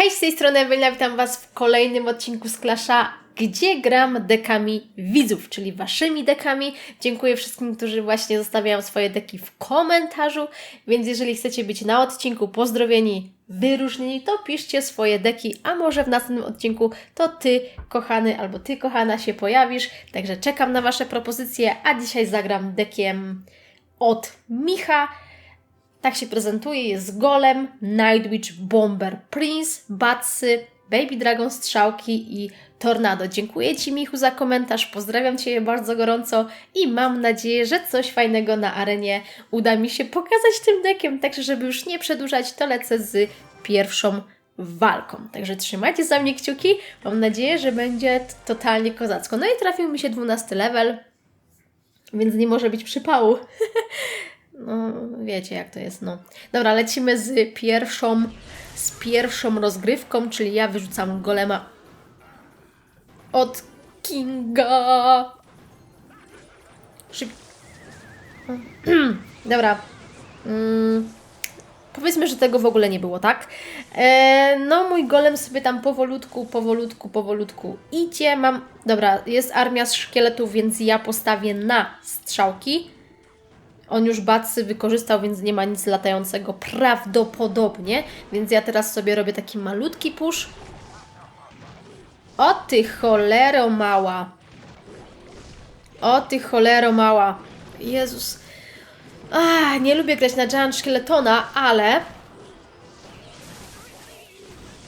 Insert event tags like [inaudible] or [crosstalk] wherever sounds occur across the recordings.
Hej, z tej strony Ewelina, witam Was w kolejnym odcinku z Klasza, gdzie gram dekami widzów, czyli Waszymi dekami. Dziękuję wszystkim, którzy właśnie zostawiają swoje deki w komentarzu, więc jeżeli chcecie być na odcinku pozdrowieni, wyróżnieni, to piszcie swoje deki, a może w następnym odcinku to Ty, kochany, albo Ty, kochana, się pojawisz. Także czekam na Wasze propozycje, a dzisiaj zagram dekiem od Micha. Tak się prezentuje, jest Golem, Nightwitch, Bomber, Prince, Batsy, Baby Dragon, Strzałki i Tornado. Dziękuję Ci Michu za komentarz, pozdrawiam Cię bardzo gorąco i mam nadzieję, że coś fajnego na arenie uda mi się pokazać tym dekiem, także żeby już nie przedłużać, to lecę z pierwszą walką. Także trzymajcie za mnie kciuki, mam nadzieję, że będzie totalnie kozacko. No i trafił mi się 12 level, więc nie może być przypału. [laughs] No, wiecie jak to jest, no. Dobra, lecimy z pierwszą, z pierwszą rozgrywką, czyli ja wyrzucam golema od Kinga. Szyb... [clears throat] Dobra. Mm. Powiedzmy, że tego w ogóle nie było, tak? E, no, mój golem sobie tam powolutku, powolutku, powolutku idzie. Mam. Dobra, jest armia szkieletów, więc ja postawię na strzałki. On już bacy wykorzystał, więc nie ma nic latającego prawdopodobnie. Więc ja teraz sobie robię taki malutki push. O ty cholero mała. O ty cholero mała. Jezus. Ach, nie lubię grać na Giant Szkieletona, ale...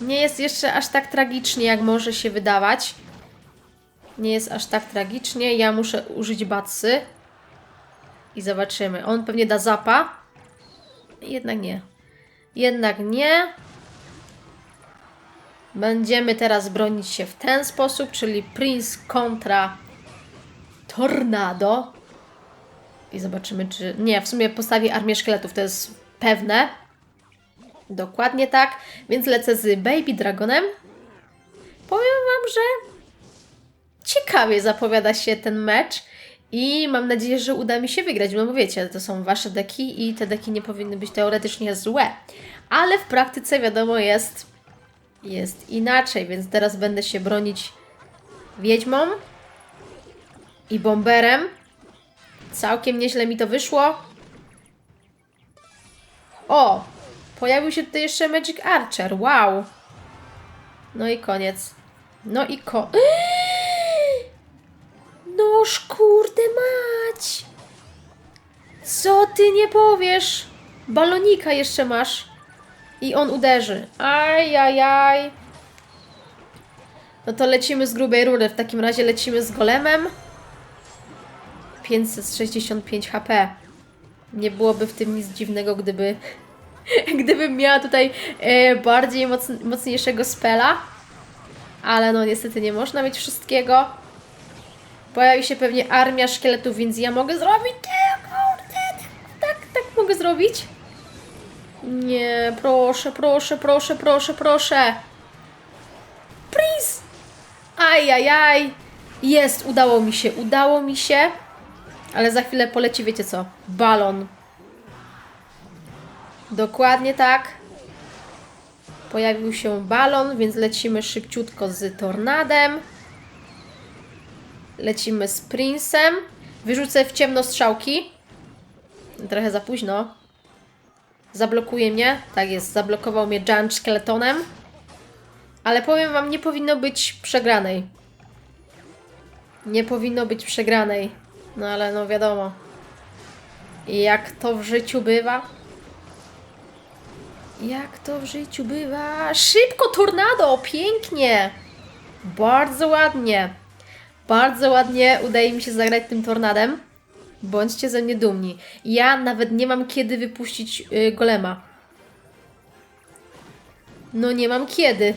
Nie jest jeszcze aż tak tragicznie, jak może się wydawać. Nie jest aż tak tragicznie. Ja muszę użyć bacy. I zobaczymy. On pewnie da zapa. Jednak nie. Jednak nie. Będziemy teraz bronić się w ten sposób, czyli Prince kontra Tornado. I zobaczymy, czy... Nie, w sumie postawi armię szkieletów, to jest pewne. Dokładnie tak. Więc lecę z Baby Dragonem. Powiem Wam, że ciekawie zapowiada się ten mecz. I mam nadzieję, że uda mi się wygrać, bo wiecie, to są wasze deki i te deki nie powinny być teoretycznie złe. Ale w praktyce wiadomo jest, jest inaczej, więc teraz będę się bronić wiedźmą i bomberem. Całkiem nieźle mi to wyszło. O! Pojawił się tutaj jeszcze Magic Archer. Wow! No i koniec. No i ko... [gasps] [gasps] Noż mać! Co ty nie powiesz? Balonika jeszcze masz. I on uderzy. Aj, aj, aj. No to lecimy z grubej rury. W takim razie lecimy z golemem. 565 HP. Nie byłoby w tym nic dziwnego, gdyby [laughs] gdybym miała tutaj e, bardziej moc, mocniejszego spela. Ale no niestety nie można mieć wszystkiego. Pojawi się pewnie armia szkieletów, więc ja mogę zrobić... zrobić. Nie, proszę, proszę, proszę, proszę, proszę. Please! Ajajaj. Jest, udało mi się, udało mi się. Ale za chwilę poleci, wiecie co? Balon. Dokładnie tak. Pojawił się balon, więc lecimy szybciutko z tornadem. Lecimy z Princem. Wyrzucę w ciemno strzałki. Trochę za późno. Zablokuje mnie. Tak jest, zablokował mnie Giant Skeletonem. Ale powiem Wam, nie powinno być przegranej. Nie powinno być przegranej. No ale no wiadomo. Jak to w życiu bywa? Jak to w życiu bywa? Szybko, tornado! Pięknie! Bardzo ładnie. Bardzo ładnie udaje mi się zagrać tym tornadem. Bądźcie ze mnie dumni. Ja nawet nie mam kiedy wypuścić yy, golema. No nie mam kiedy.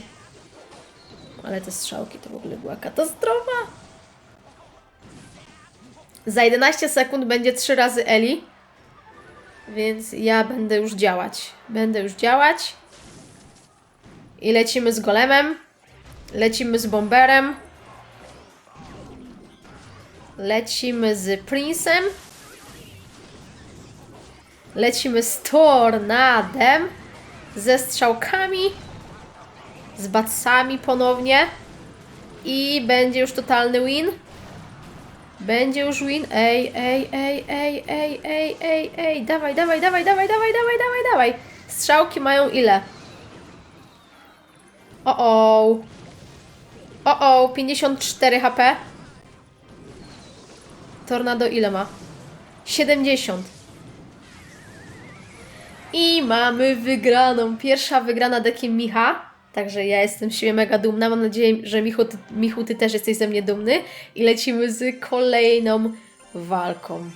Ale te strzałki to w ogóle była katastrofa. Za 11 sekund będzie 3 razy Eli. Więc ja będę już działać. Będę już działać. I lecimy z golemem. Lecimy z bomberem. Lecimy z Princem. Lecimy z Tornadem. Ze strzałkami. z batsami ponownie. I będzie już totalny win. Będzie już win. Ej, ej, ej, ej, ej, ej, ej, ej. Dawaj, dawaj, dawaj, dawaj, dawaj, dawaj, dawaj, dawaj. Strzałki mają ile? O, o. O, o, 54 HP. Tornado ile ma? 70. I mamy wygraną. Pierwsza wygrana dekiem Micha. Także ja jestem z siebie mega dumna. Mam nadzieję, że Michu ty, Michu, ty też jesteś ze mnie dumny. I lecimy z kolejną walką.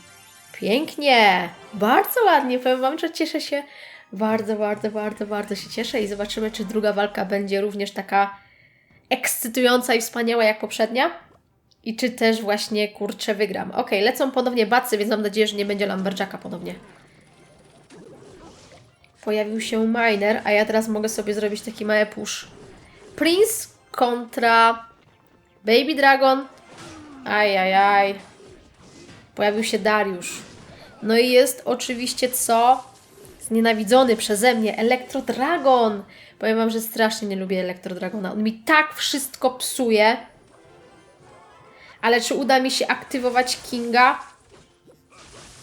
Pięknie! Bardzo ładnie. Powiem Wam, że cieszę się. Bardzo, bardzo, bardzo, bardzo się cieszę. I zobaczymy, czy druga walka będzie również taka ekscytująca i wspaniała jak poprzednia. I czy też właśnie kurczę wygram. Ok, lecą ponownie bacy, więc mam nadzieję, że nie będzie Lumberjacka ponownie. Pojawił się Miner, a ja teraz mogę sobie zrobić taki mały push. Prince kontra Baby Dragon. Ajajaj. Pojawił się Dariusz. No i jest oczywiście co? Znienawidzony przeze mnie Elektro Dragon. Powiem Wam, że strasznie nie lubię Elektro Dragona. On mi tak wszystko psuje. Ale czy uda mi się aktywować Kinga?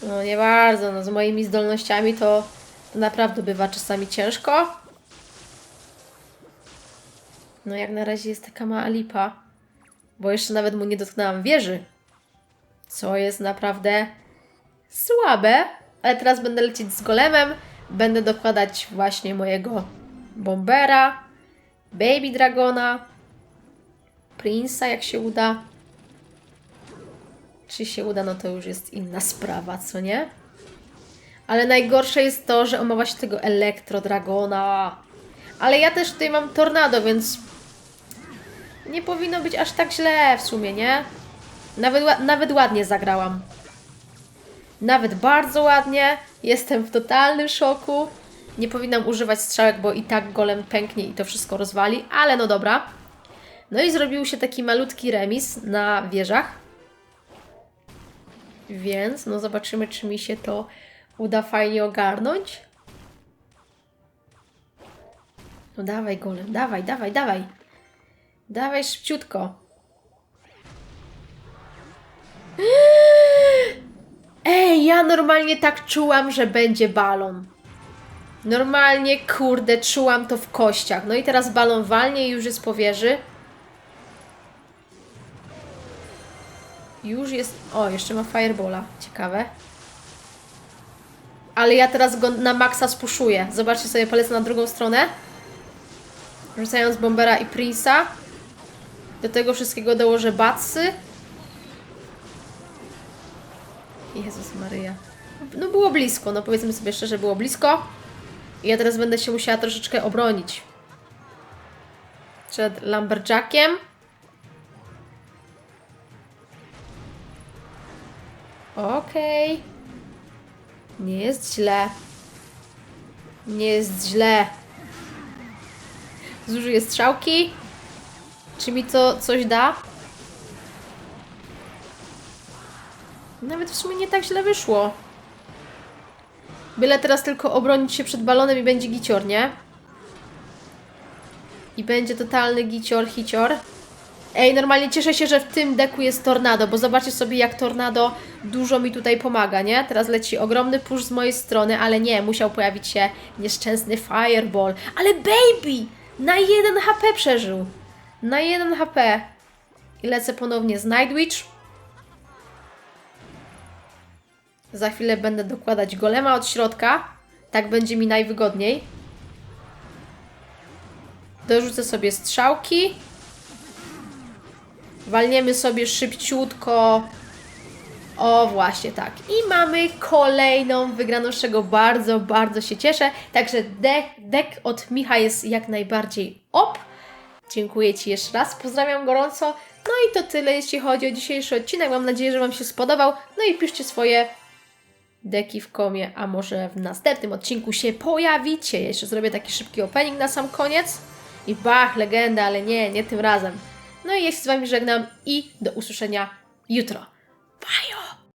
No nie bardzo, no z moimi zdolnościami to, to naprawdę bywa czasami ciężko. No jak na razie jest taka mała lipa, bo jeszcze nawet mu nie dotknęłam wieży, co jest naprawdę słabe, ale teraz będę lecieć z golemem, będę dokładać właśnie mojego bombera, baby dragona, prince'a jak się uda. Czy się uda, no to już jest inna sprawa, co nie? Ale najgorsze jest to, że on ma właśnie tego elektrodragona. Ale ja też tutaj mam tornado, więc nie powinno być aż tak źle w sumie, nie? Nawet, nawet ładnie zagrałam. Nawet bardzo ładnie. Jestem w totalnym szoku. Nie powinnam używać strzałek, bo i tak golem pęknie i to wszystko rozwali, ale no dobra. No i zrobił się taki malutki remis na wieżach. Więc no zobaczymy, czy mi się to uda fajnie ogarnąć. No dawaj golem, dawaj, dawaj, dawaj. Dawaj szybciutko. [gasps] Ej, ja normalnie tak czułam, że będzie balon. Normalnie, kurde, czułam to w kościach. No i teraz balon walnie i już jest po Już jest... O, jeszcze ma Firebola. Ciekawe. Ale ja teraz go na maksa spuszuję. Zobaczcie sobie, polecę na drugą stronę. Rzucając Bombera i Prince'a. Do tego wszystkiego dołożę Batsy. Jezus Maryja. No było blisko, no powiedzmy sobie szczerze, było blisko. I ja teraz będę się musiała troszeczkę obronić. Przed Lumberjackiem. Okej. Nie jest źle. Nie jest źle. Zużyję strzałki. Czy mi to coś da? Nawet w sumie nie tak źle wyszło. Byle teraz tylko obronić się przed balonem i będzie gicior, nie? I będzie totalny gicior, hicior. Ej, normalnie cieszę się, że w tym deku jest tornado, bo zobaczcie sobie, jak tornado dużo mi tutaj pomaga, nie? Teraz leci ogromny push z mojej strony, ale nie, musiał pojawić się nieszczęsny fireball. Ale baby! Na 1 HP przeżył. Na 1 HP. I lecę ponownie z Nightwitch. Za chwilę będę dokładać golema od środka. Tak będzie mi najwygodniej. Dorzucę sobie strzałki. Walniemy sobie szybciutko. O, właśnie tak. I mamy kolejną wygraną, z czego bardzo, bardzo się cieszę. Także dek, dek od Micha jest jak najbardziej op. Dziękuję Ci jeszcze raz, pozdrawiam gorąco. No i to tyle, jeśli chodzi o dzisiejszy odcinek. Mam nadzieję, że Wam się spodobał. No i piszcie swoje deki w komie, a może w następnym odcinku się pojawicie. Jeszcze zrobię taki szybki opening na sam koniec. I bach, legenda, ale nie, nie tym razem. No i ja się z Wami żegnam i do usłyszenia jutro. Bye!